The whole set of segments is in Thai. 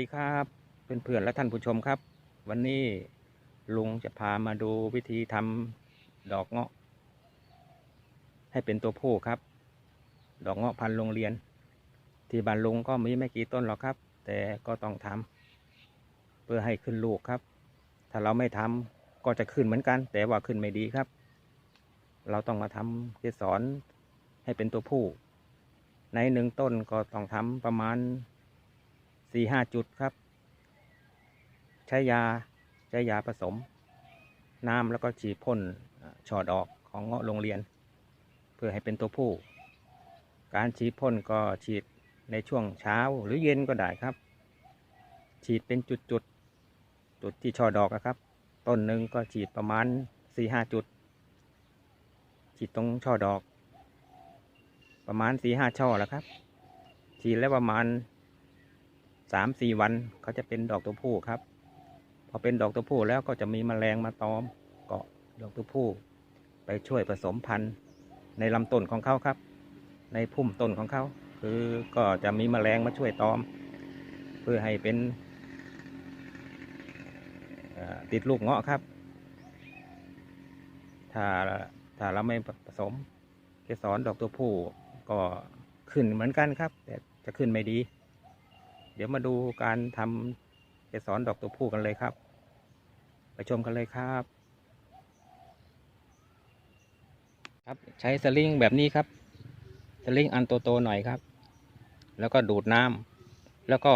ดีครับเพื่อนๆและท่านผู้ชมครับ วันนี้ลุงจะพามาดูวิธีทำดอกเงาะ ให้เป็นตัวผู้ครับ ดอกเงาะพันโรงเรียน ที่บ้านลุงก็มีไม่กี่ต้นหรอกครับ แต่ก็ต้องทำเพื่อให้ขึ้นลูกครับ ถ้าเราไม่ทำก็จะขึ้นเหมือนกัน แต่ว่าขึ้นไม่ดีครับ เราต้องมาทำเกสรให้เป็นตัวผู้ ในหนึ่งต้นก็ต้องทำประมาณ สี่ห้าจุดครับ ใช้ยาใช้ยาผสม น้ำแล้วก็ฉีดพ่นเอ่ออดอกของเงาะโรงเรียน เพื่อให้เป็นตัวผู้ การฉีดพ่นก็ฉีดในช่วงเช้าหรือเย็นก็ได้ครับ ฉีดเป็นจุดจุดจุดที่ช่อดอกนะครับต้นหนึ่งก็ฉีดประมาณสี่ห้าจุด ฉีดตรงช่อดอก ประมาณสี่ห้าช่อแล้วครับ ฉีดแล้วประมาณ สามสี่วันเขาจะเป็นดอกตัวผู้ครับ พอเป็นดอกตัวผู้แล้วก็จะมีแมลงมาตอมเกาะดอกตัวผู้ ไปช่วยผสมพันธุ์ในลำต้นของเขาครับ ในพุ่มต้นของเขาคือก็จะมีแมลงมาช่วยตอม เพื่อให้เป็นติดลูกเงาะครับ ถ้าถ้าเราไม่ผสมเกสรดอกตัวผู้ก็ขึ้นเหมือนกันครับ แต่จะขึ้นไม่ดี เดี๋ยวมาดูการทำเกสรดอกตัวผู้กันเลยครับ ไปชมกันเลยครับ ครับใช้สลิงแบบนี้ครับสลิงอันโตๆหน่อยครับ แล้วก็ดูดน้ำแล้วก็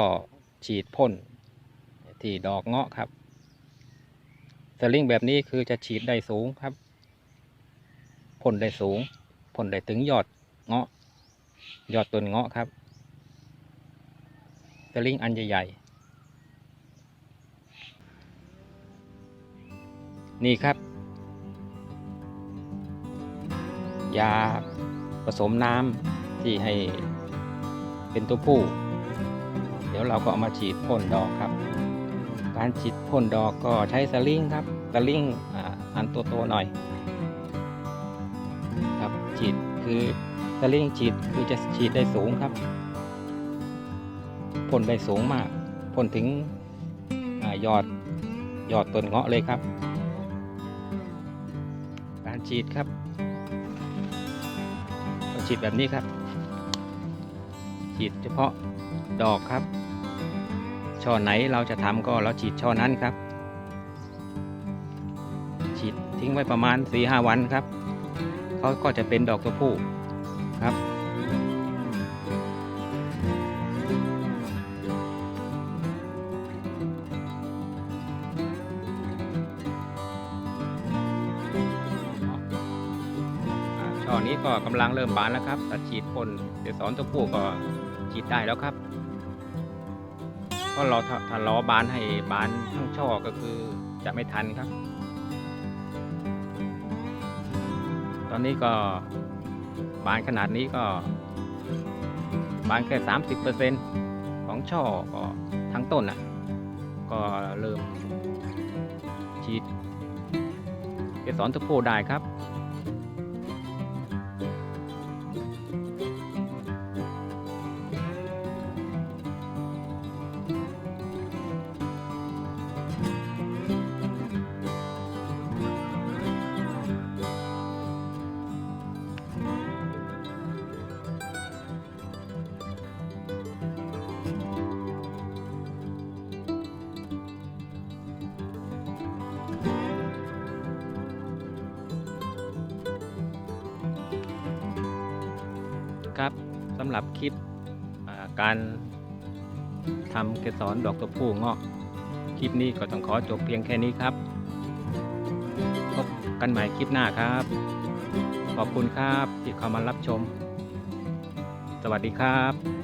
ฉีดพ่นที่ดอกเงาะครับสลิงแบบนี้คือจะฉีดได้สูงครับพ่นได้สูงพ่นได้ถึงยอดเงาะ ยอดต้นเงาะครับ สลิงอันใหญ่ๆ นี่ครับ ยาผสมน้ำที่ให้เป็นตัวผู้ เดี๋ยวเราก็เอามาฉีดพ่นดอกครับ การฉีดพ่นดอกก็ใช้สลิงครับสลิงอ่าอันโตหน่อย ครับฉีดคือสลิงฉีดคือจะฉีดได้สูงครับ พ่นได้สูงมากพ่นถึงอยอดยอดต้นเงาะเลยครับ การฉีดครับฉีดแบบนี้ครับ ฉีดเฉพาะดอกครับ ช่อไหนเราจะทำก็เราฉีดช่อนั้นครับ ฉีดทิ้งไว้ประมาณ4-5วันครับเขาก็จะเป็นดอกตัวผู้ครับ ช่อนี้ก็กำลังเริ่มบานแล้วครับถ้าฉีดพ่นเดี๋ยวสอนตัวผู้ก็ฉีดได้แล้วครับก็รอถ้าถ้ารอบานให้บานทั้งช่อก็คือจะไม่ทันครับ ตอนนี้ก็บานขนาดนี้ก็ บานแค่สามสิบเปอร์เซ็นของช่อก็ทั้งต้นอะ ก็เริ่มฉีดเกสรตะโพได้ครับ ครับสำหรับคลิปการทำเกสรดอกตัวผู้เงาะคลิปนี้ก็ต้องขอจบเพียงแค่นี้ครับ พบกันใหม่คลิปหน้าครับ ขอบคุณครับที่เข้ามารับชม สวัสดีครับ